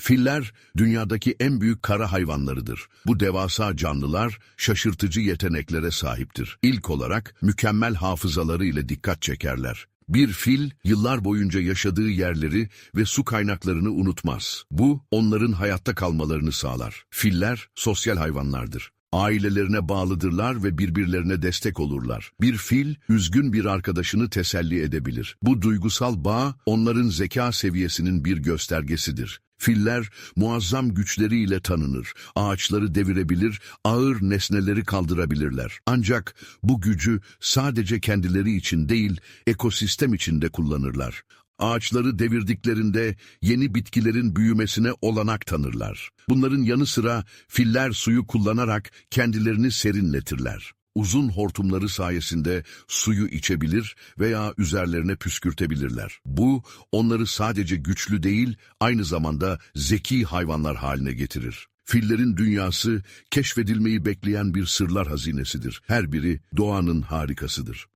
Filler dünyadaki en büyük kara hayvanlarıdır. Bu devasa canlılar şaşırtıcı yeteneklere sahiptir. İlk olarak mükemmel hafızaları ile dikkat çekerler. Bir fil yıllar boyunca yaşadığı yerleri ve su kaynaklarını unutmaz. Bu onların hayatta kalmalarını sağlar. Filler sosyal hayvanlardır. Ailelerine bağlıdırlar ve birbirlerine destek olurlar. Bir fil, üzgün bir arkadaşını teselli edebilir. Bu duygusal bağ, onların zeka seviyesinin bir göstergesidir. Filler, muazzam güçleriyle tanınır. Ağaçları devirebilir, ağır nesneleri kaldırabilirler. Ancak bu gücü sadece kendileri için değil, ekosistem için de kullanırlar. Ağaçları devirdiklerinde yeni bitkilerin büyümesine olanak tanırlar. Bunların yanı sıra filler suyu kullanarak kendilerini serinletirler. Uzun hortumları sayesinde suyu içebilir veya üzerlerine püskürtebilirler. Bu onları sadece güçlü değil, aynı zamanda zeki hayvanlar haline getirir. Fillerin dünyası keşfedilmeyi bekleyen bir sırlar hazinesidir. Her biri doğanın harikasıdır.